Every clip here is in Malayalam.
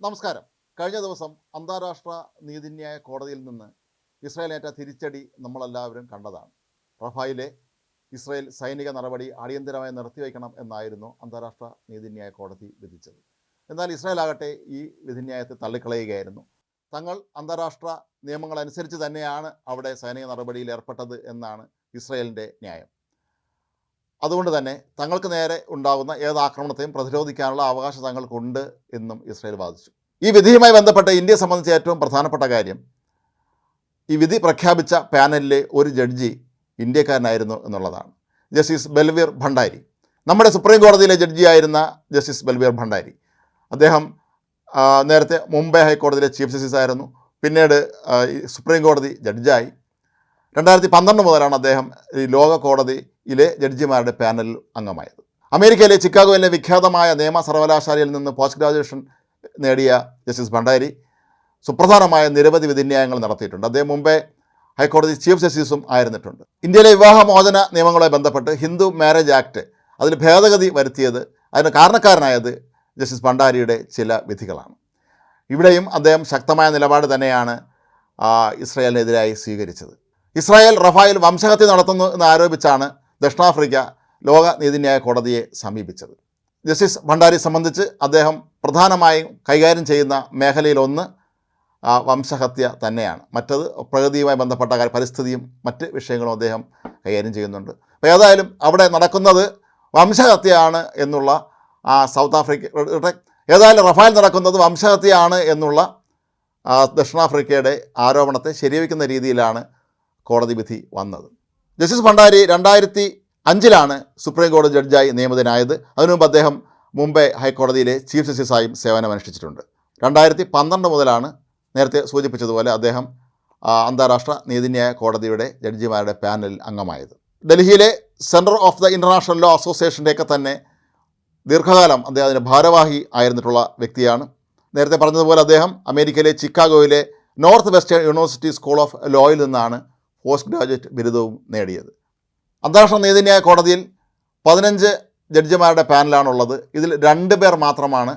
നമസ്കാരം. കഴിഞ്ഞ ദിവസം അന്താരാഷ്ട്ര നീതിന്യായ കോടതിയിൽ നിന്ന് ഇസ്രായേലേറ്റ തിരിച്ചടി നമ്മളെല്ലാവരും കണ്ടതാണ്. റഫായിലെ ഇസ്രായേൽ സൈനിക നടപടി അടിയന്തരമായി നിർത്തിവെക്കണം എന്നായിരുന്നു അന്താരാഷ്ട്ര നീതിന്യായ കോടതി വിധിച്ചത്. എന്നാൽ ഇസ്രായേൽ ആകട്ടെ ഈ വിധിന്യായത്തെ തള്ളിക്കളയുകയായിരുന്നു. തങ്ങൾ അന്താരാഷ്ട്ര നിയമങ്ങളനുസരിച്ച് തന്നെയാണ് അവിടെ സൈനിക നടപടിയിൽ ഏർപ്പെട്ടത് എന്നാണ് ഇസ്രായേലിന്റെ ന്യായം. അതുകൊണ്ട് തന്നെ തങ്ങൾക്ക് നേരെ ഉണ്ടാകുന്ന ഏത് ആക്രമണത്തെയും പ്രതിരോധിക്കാനുള്ള അവകാശം തങ്ങൾക്കുണ്ട് എന്നും ഇസ്രായേൽ വാദിച്ചു. ഈ വിധിയുമായി ബന്ധപ്പെട്ട് ഇന്ത്യയെ സംബന്ധിച്ച് ഏറ്റവും പ്രധാനപ്പെട്ട കാര്യം ഈ വിധി പ്രഖ്യാപിച്ച പാനലിലെ ഒരു ജഡ്ജി ഇന്ത്യക്കാരനായിരുന്നു എന്നുള്ളതാണ്. ജസ്റ്റിസ് ബൽവീർ ഭണ്ഡാരി. നമ്മുടെ സുപ്രീം കോടതിയിലെ ജഡ്ജിയായിരുന്ന ജസ്റ്റിസ് ബൽവീർ ഭണ്ഡാരി. അദ്ദേഹം നേരത്തെ മുംബൈ ഹൈക്കോടതിയിലെ ചീഫ് ജസ്റ്റിസ് ആയിരുന്നു പിന്നീട് സുപ്രീം കോടതി ജഡ്ജായി. രണ്ടായിരത്തി പന്ത്രണ്ട് മുതലാണ് അദ്ദേഹം ഈ ലോക കോടതിയിലെ ജഡ്ജിമാരുടെ പാനലിൽ അംഗമായത്. അമേരിക്കയിലെ ചിക്കാഗോയിലെ വിഖ്യാതമായ നിയമ സർവകലാശാലയിൽ നിന്ന് പോസ്റ്റ് ഗ്രാജുവേഷൻ നേടിയ ജസ്റ്റിസ് ഭണ്ഡാരി സുപ്രധാനമായ നിരവധി വിധിന്യായങ്ങൾ നടത്തിയിട്ടുണ്ട്. അദ്ദേഹം മുമ്പേ ഹൈക്കോടതി ചീഫ് ജസ്റ്റിസും ആയിരുന്നിട്ടുണ്ട്. ഇന്ത്യയിലെ വിവാഹമോചന നിയമങ്ങളുമായി ബന്ധപ്പെട്ട് ഹിന്ദു മാരേജ് ആക്ട് അതിൽ ഭേദഗതി വരുത്തിയത് അതിന് കാരണക്കാരനായത് ജസ്റ്റിസ് ഭണ്ഡാരിയുടെ ചില വിധികളാണ്. ഇവിടെയും അദ്ദേഹം ശക്തമായ നിലപാട് തന്നെയാണ് ഇസ്രയേലിനെതിരായി സ്വീകരിച്ചത്. ഇസ്രായേൽ റഫായിൽ വംശഹത്യ നടത്തുന്നു എന്ന് ആരോപിച്ചാണ് ദക്ഷിണാഫ്രിക്ക ലോക നീതിന്യായ കോടതിയെ സമീപിച്ചത്. ജസ്റ്റിസ് ഭണ്ഡാരി സംബന്ധിച്ച് അദ്ദേഹം പ്രധാനമായും കൈകാര്യം ചെയ്യുന്ന മേഖലയിലൊന്ന് ആ, വംശഹത്യ തന്നെയാണ്. മറ്റത് പ്രകൃതിയുമായി ബന്ധപ്പെട്ട കാര്യം പരിസ്ഥിതിയും മറ്റ് വിഷയങ്ങളും അദ്ദേഹം കൈകാര്യം ചെയ്യുന്നുണ്ട്. അപ്പോൾ ഏതായാലും അവിടെ നടക്കുന്നത് വംശഹത്യയാണ് എന്നുള്ള ആ സൗത്ത് ആഫ്രിക്കയുടെ ഏതായാലും റഫാൽ നടക്കുന്നത് വംശഹത്യയാണ് എന്നുള്ള ദക്ഷിണാഫ്രിക്കയുടെ ആരോപണത്തെ ശരിവയ്ക്കുന്ന രീതിയിലാണ് കോടതി വിധി വന്നത്. ജസ്റ്റിസ് ഭണ്ഡാരി രണ്ടായിരത്തി അഞ്ചിലാണ് സുപ്രീം കോടതി ജഡ്ജായി നിയമിതനായത്. അതിനു മുമ്പ് അദ്ദേഹം മുംബൈ ഹൈക്കോടതിയിലെ ചീഫ് ജസ്റ്റിസായും സേവനമനുഷ്ഠിച്ചിട്ടുണ്ട്. രണ്ടായിരത്തി പന്ത്രണ്ട് മുതലാണ് നേരത്തെ സൂചിപ്പിച്ചതുപോലെ അദ്ദേഹം അന്താരാഷ്ട്ര നീതിന്യായ കോടതിയുടെ ജഡ്ജിമാരുടെ പാനലിൽ അംഗമായത്. ഡൽഹിയിലെ Centre of the International Law അസോസിയേഷന്റെയൊക്കെ തന്നെ ദീർഘകാലം അദ്ദേഹം അതിന്റെ ഭാരവാഹി ആയിരുന്നിട്ടുള്ള വ്യക്തിയാണ്. നേരത്തെ പറഞ്ഞതുപോലെ അദ്ദേഹം അമേരിക്കയിലെ ചിക്കാഗോയിലെ north western university school of ലോയിൽ നിന്നാണ് പോസ്റ്റ് ഗ്രാജുവേറ്റ് ബിരുദവും നേടിയത്. അന്താരാഷ്ട്ര നീതിന്യായ കോടതിയിൽ പതിനഞ്ച് ജഡ്ജിമാരുടെ പാനലാണുള്ളത്. ഇതിൽ രണ്ട് പേർ മാത്രമാണ്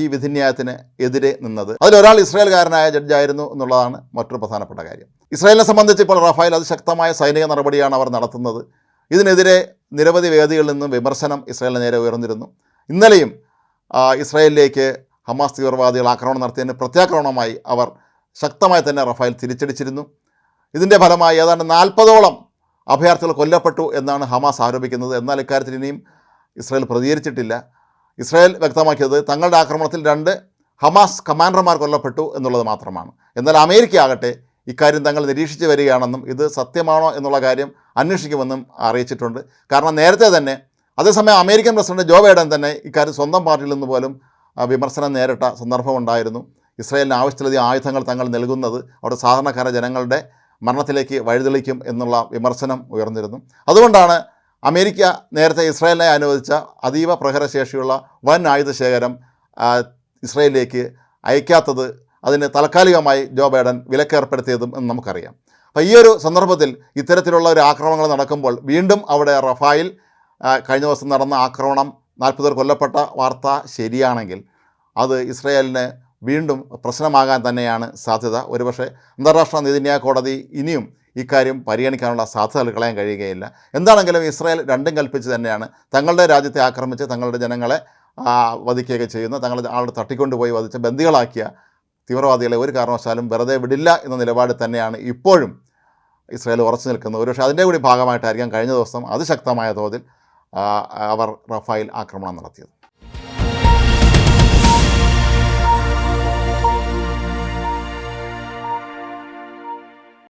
ഈ വിധിന്യായത്തിന് എതിരെ നിന്നത്. അതിലൊരാൾ ഇസ്രായേൽകാരനായ ജഡ്ജായിരുന്നു എന്നുള്ളതാണ് മറ്റൊരു പ്രധാനപ്പെട്ട കാര്യം. ഇസ്രായേലിനെ സംബന്ധിച്ച് ഇപ്പോൾ റഫായിൽ അതിശക്തമായ സൈനിക നടപടിയാണ് അവർ നടത്തുന്നത്. ഇതിനെതിരെ നിരവധി വേദികളിൽ നിന്നും വിമർശനം ഇസ്രായേലിന് നേരെ ഉയർന്നിരുന്നു. ഇന്നലെയും ഇസ്രായേലിലേക്ക് ഹമാസ് തീവ്രവാദികൾ ആക്രമണം നടത്തിയതിന് പ്രത്യാക്രമണമായി അവർ ശക്തമായി തന്നെ റഫായിൽ തിരിച്ചടിച്ചിരുന്നു. ഇതിന്റെ ഫലമായി ഏതാണ്ട് നാൽപ്പതോളം അഭയാർത്ഥികൾ കൊല്ലപ്പെട്ടു എന്നാണ് ഹമാസ് ആരോപിക്കുന്നത്. എന്നാൽ ഇക്കാര്യത്തിൽ ഇനിയും ഇസ്രായേൽ പ്രതികരിച്ചിട്ടില്ല. ഇസ്രായേൽ വ്യക്തമാക്കിയത് തങ്ങളുടെ ആക്രമണത്തിൽ രണ്ട് ഹമാസ് കമാൻഡർമാർ കൊല്ലപ്പെട്ടു എന്നുള്ളത് മാത്രമാണ്. എന്നാൽ അമേരിക്ക ആകട്ടെ ഇക്കാര്യം തങ്ങൾ നിരീക്ഷിച്ച് വരികയാണെന്നും ഇത് സത്യമാണോ എന്നുള്ള കാര്യം അന്വേഷിക്കുമെന്നും അറിയിച്ചിട്ടുണ്ട്. കാരണം നേരത്തെ തന്നെ അതേസമയം അമേരിക്കൻ പ്രസിഡന്റ് ജോ ബൈഡൻ തന്നെ ഇക്കാര്യം സ്വന്തം പാർട്ടിയിൽ നിന്ന് പോലും വിമർശനം നേരിട്ട സന്ദർഭമുണ്ടായിരുന്നു ഇസ്രായേലിന് ആവശ്യത്തിലധികം ആയുധങ്ങൾ തങ്ങൾ നൽകുന്നത് അവിടെ സാധാരണക്കാര ജനങ്ങളുടെ മരണത്തിലേക്ക് വഴിതെളിക്കും എന്നുള്ള വിമർശനം ഉയർന്നിരുന്നു. അതുകൊണ്ടാണ് അമേരിക്ക നേരത്തെ ഇസ്രായേലിനെ അനുവദിച്ച അതീവ പ്രഹരശേഷിയുള്ള വൻ ആയുധ ശേഖരം ഇസ്രായേലിലേക്ക് അയക്കാത്തത് അതിന് താൽക്കാലികമായി ജോ ബൈഡൻ വിലക്കേർപ്പെടുത്തിയതും എന്ന് നമുക്കറിയാം. അപ്പോൾ ഈ ഒരു സന്ദർഭത്തിൽ ഇത്തരത്തിലുള്ള ഒരു ആക്രമണങ്ങൾ നടക്കുമ്പോൾ വീണ്ടും അവിടെ റഫായിൽ കഴിഞ്ഞ ദിവസം നടന്ന ആക്രമണം നാൽപ്പത് കൊല്ലപ്പെട്ട വാർത്ത ശരിയാണെങ്കിൽ അത് ഇസ്രായേലിന് വീണ്ടും പ്രശ്നമാകാൻ തന്നെയാണ് സാധ്യത. ഒരുപക്ഷെ അന്താരാഷ്ട്ര നീതിന്യായ കോടതി ഇനിയും ഇക്കാര്യം പരിഗണിക്കാനുള്ള സാധ്യതകൾ കളയാൻ കഴിയുകയില്ല. എന്താണെങ്കിലും ഇസ്രായേൽ രണ്ടും കൽപ്പിച്ച് തന്നെയാണ് തങ്ങളുടെ രാജ്യത്തെ ആക്രമിച്ച് തങ്ങളുടെ ജനങ്ങളെ വധിക്കുകയൊക്കെ ചെയ്യുന്ന. തങ്ങളുടെ ആളുടെ തട്ടിക്കൊണ്ടുപോയി വധിച്ച് ബന്ദികളാക്കിയ തീവ്രവാദികളെ ഒരു കാരണവശാലും വെറുതെ വിടില്ല എന്ന നിലപാട് തന്നെയാണ് ഇപ്പോഴും ഇസ്രായേൽ ഉറച്ചു നിൽക്കുന്നത്. ഒരുപക്ഷെ അതിന്റെ കൂടി ഭാഗമായിട്ടായിരിക്കാം കഴിഞ്ഞ ദിവസം അതിശക്തമായ തോതിൽ അവർ റഫായിൽ ആക്രമണം നടത്തിയത്.